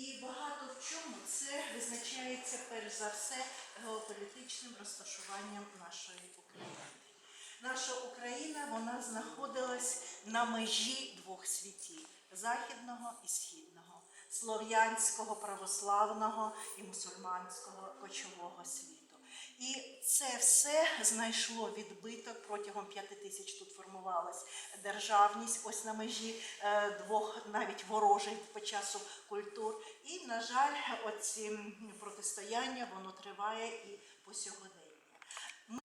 І багато в чому це визначається перш за все геополітичним розташуванням нашої України. Наша Україна вона знаходилась на межі двох світів західного і східного, слов'янського, православного і мусульманського кочового світу. І це все знайшло відбиток протягом п'яти тисяч тут формувалась державність, ось на межі е, двох навіть ворожих по часу культур. І, на жаль, оці протистояння воно триває і по сьогодення. Ми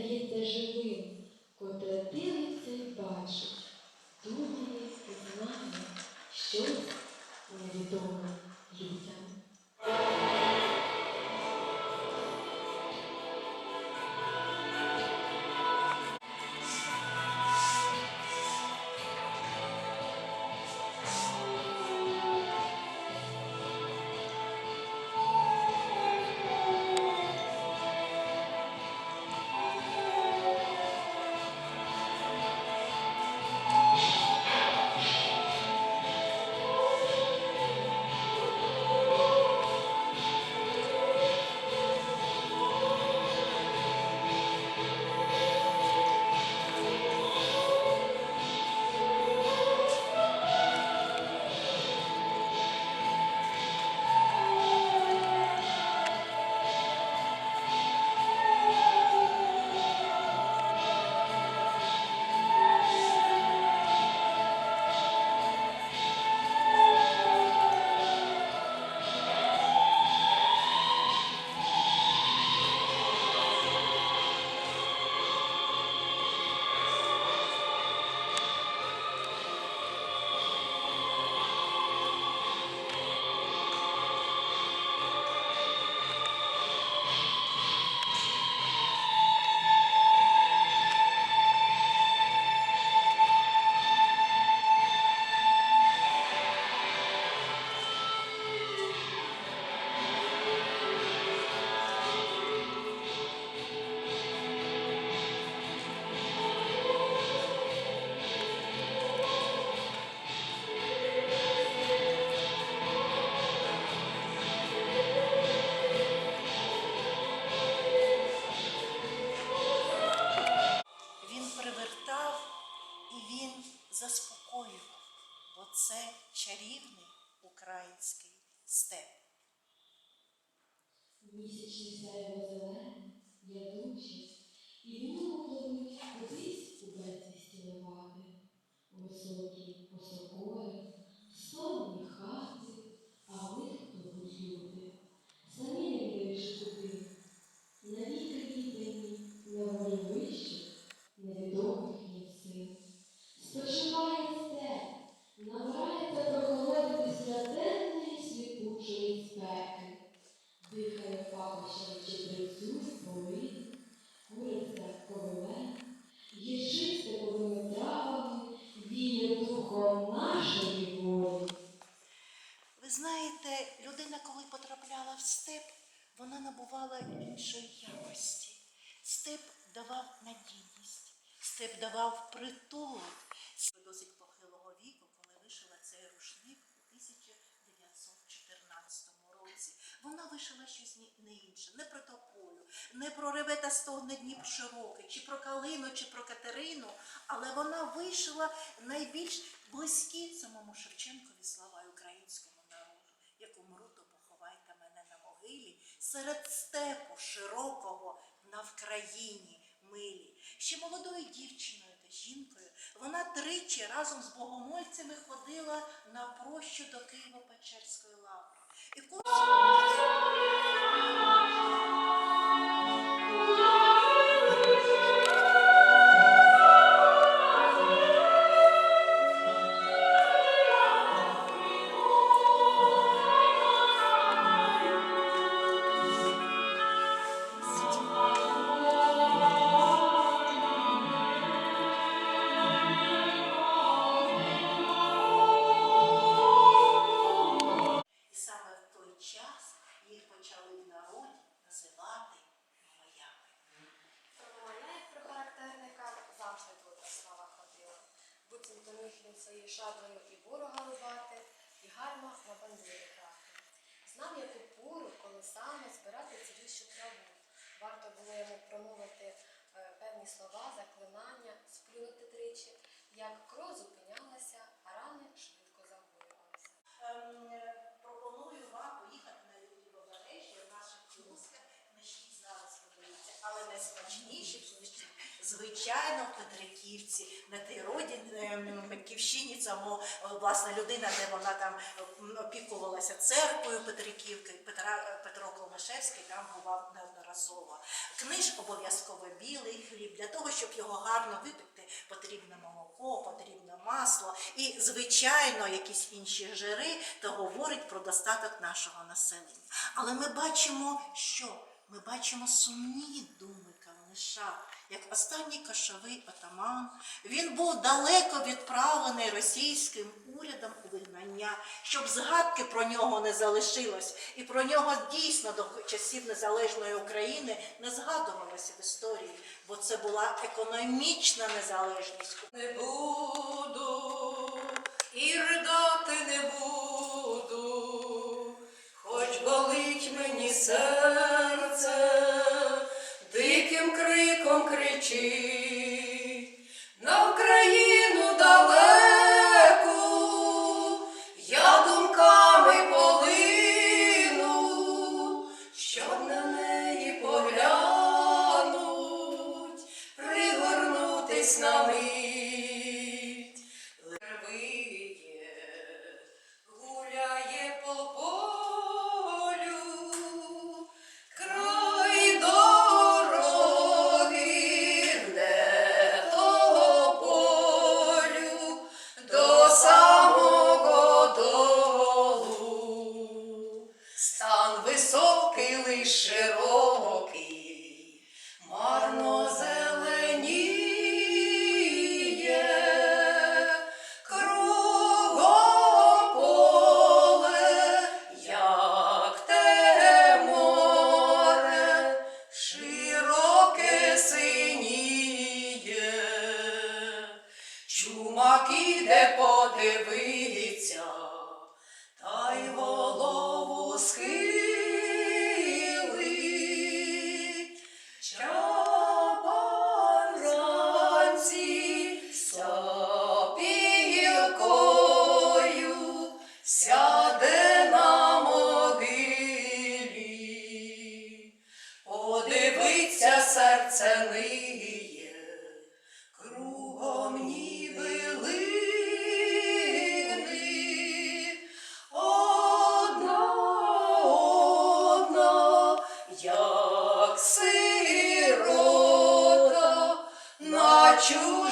здається живим, котре дивиться і бачить, думає і знає щось невідоме вона набувала іншої якості. Степ давав надійність, степ давав притулок. Досить похилого віку, коли вишила цей рушник у 1914 році. Вона вишила щось не інше, не про тополю, не про реве та стогне Дніп широкий, чи про Калину, чи про Катерину, але вона вишила найбільш близькі самому Шевченкові слова й українському народу, як умру, то поховайте мене на могилі серед степу широкого на Вкраїні милі. Ще молодою дівчиною та жінкою вона тричі разом з богомольцями ходила на прощу до Києво-Печерської лаври. І кожен звичайно, в Петриківці, на тій родині Батьківщині, цьому е, власне людина, де вона там опікувалася церквою Петриківки, Петра, Петро Кломашевський там бував неодноразово. Книж обов'язково білий хліб. Для того, щоб його гарно випекти, потрібно молоко, потрібно масло і, звичайно, якісь інші жири, то говорить про достаток нашого населення. Але ми бачимо, що ми бачимо сумні думи Калниша, як останній кошовий отаман. Він був далеко відправлений російським урядом у вигнання, щоб згадки про нього не залишилось, і про нього дійсно до часів незалежної України не згадувалося в історії, бо це була економічна незалежність. Не буду, і ридати не буду, хоч болить мені серце, диким криком кричить. На Україну далеку, Стан високий, лиш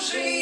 чужині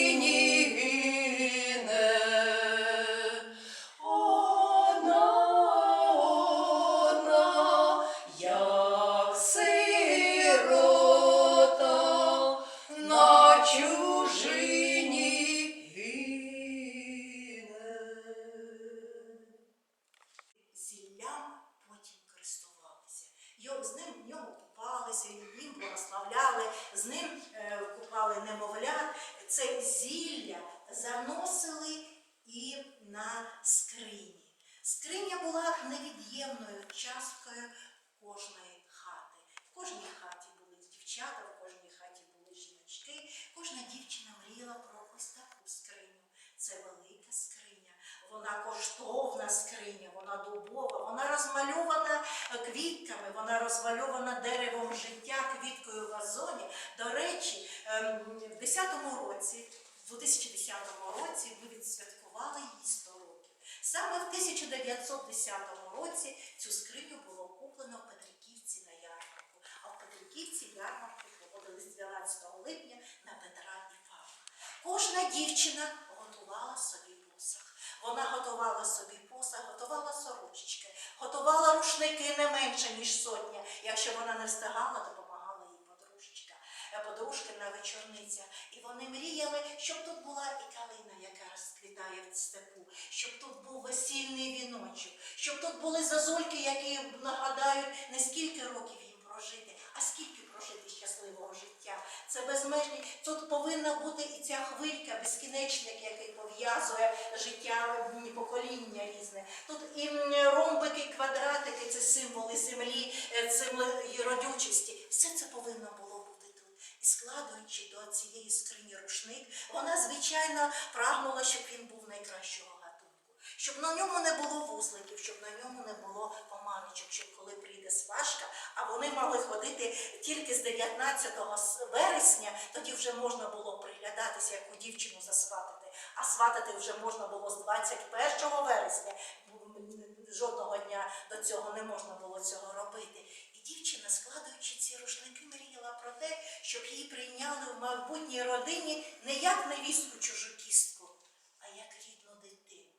Вона коштовна скриня, вона дубова, вона розмальована квітками, вона розмальована деревом життя, квіткою в вазоні. До речі, ем, в 10-му році, в 2010 році ми відсвяткували її 100 років. Саме в 1910 році цю скриню було куплено в Петриківці на ярмарку. А в Петриківці ярмарку проводили з 12 липня на Петра Павла. Кожна дівчина. Вона готувала собі посах, готувала сорочечки, готувала рушники не менше, ніж сотня. Якщо вона не встигала, допомагала їй подружечка, е, подружкина вечорниця. І вони мріяли, щоб тут була і калина, яка розквітає в степу, щоб тут був весільний віночок, щоб тут були зазульки, які нагадають не скільки років прожити, а скільки прожити щасливого життя. Це безмежні. Тут повинна бути і ця хвилька, безкінечник, який пов'язує життя покоління різне. Тут і м, це символи землі, е, землі родючості. Все це повинно було бути тут. І складуючи до цієї скрині рушник, вона, звичайно, прагнула, щоб він був найкращого щоб на ньому не було вузликів, щоб на ньому не було помарочок, щоб коли прийде сважка, а вони мали ходити тільки з 19 вересня, тоді вже можна було приглядатися, яку дівчину засватати, а сватати вже можна було з 21 вересня. Жодного дня до цього не можна було цього робити. І дівчина, складаючи ці рушники, мріяла про те, щоб її прийняли в майбутній родині не як невістку чужу кістку, а як рідну дитину.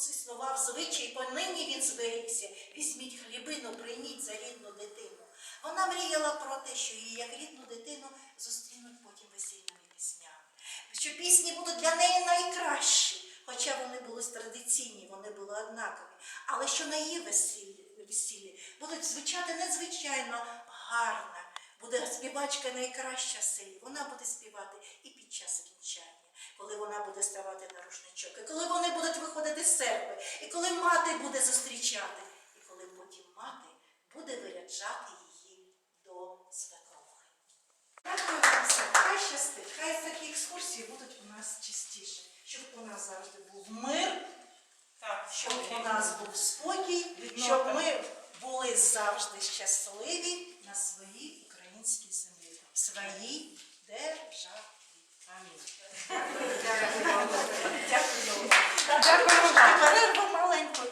І тут існував звичай, понині він зберігся. Візьміть хлібину, прийміть за рідну дитину. Вона мріяла про те, що її як рідну дитину зустрінуть потім весільними піснями. Що пісні будуть для неї найкращі, хоча вони були традиційні, вони були однакові. Але що на її весіллі, весіллі будуть звучати надзвичайно гарно. Буде співачка найкраща в селі. Вона буде співати і вона буде ставати на рушничок, і коли вони будуть виходити з церкви, і коли мати буде зустрічати, і коли потім мати буде виряджати її до свекровки. Дякую вам все. Хай щастить. Хай такі екскурсії будуть у нас частіше, щоб у нас завжди був мир, щоб у нас був спокій, щоб ми були завжди щасливі на своїй українській землі, в своїй державі. Перерву маленьку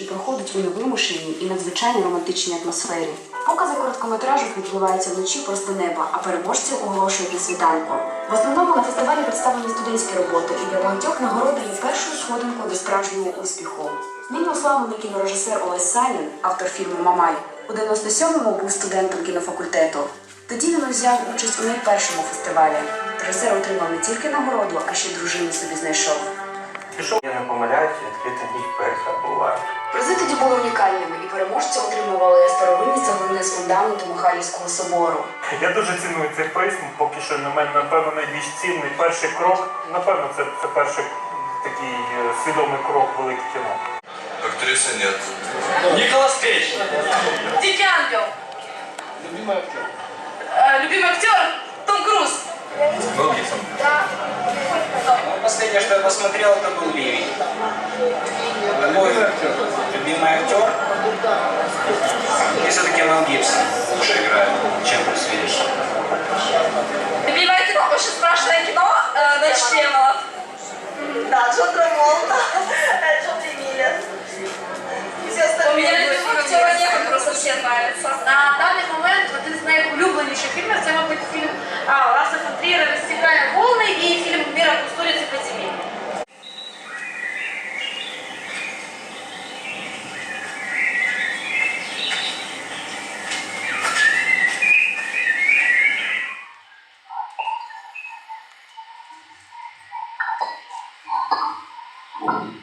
і проходить у невимушеній і надзвичайно романтичній атмосфері. Покази короткометражок відбуваються вночі просто неба, а переможців оголошують на світанку. В основному на фестивалі представлені студентські роботи, і для багатьох нагорода є першою сходинкою до справжнього успіху. Нині уславлений кінорежисер Олесь Санін, автор фільму Мамай, у 97-му був студентом кінофакультету. Тоді він взяв участь у найпершому фестивалі. Режисер отримав не тільки нагороду, а ще й дружину собі знайшов. Пішов, я не помиляюся, відкрити мій вперше буває. Призи тоді були унікальними, і переможці отримували старовинні цеглини з фундаменту Михайлівського собору. Я дуже ціную цей приз, поки що на мене, напевно, найбільш цінний перший крок. Напевно, це, це перший такий е, свідомий крок велике кіно. Актрисы нет. Николас Кейдж. Ангел. Любимый актер. Э, любимый актер Том Круз. Мел Гибсон. Ну, последнее, что я посмотрел, это был «Ливень». Мой любимый актер. И все-таки Мел Гибсон лучше играет, чем Брюс Уиллис. Любимое кино, очень страшное кино, э, Ночь демонов. Да, Джон Траволта, Джон Миллер. У меня любимого актера нет, просто все найулюбленіших фільмів це, мабуть, фільм а, Ларса фон Трієра «Розсікає волни» і фільм «Міра кустуриці по зимі». Thank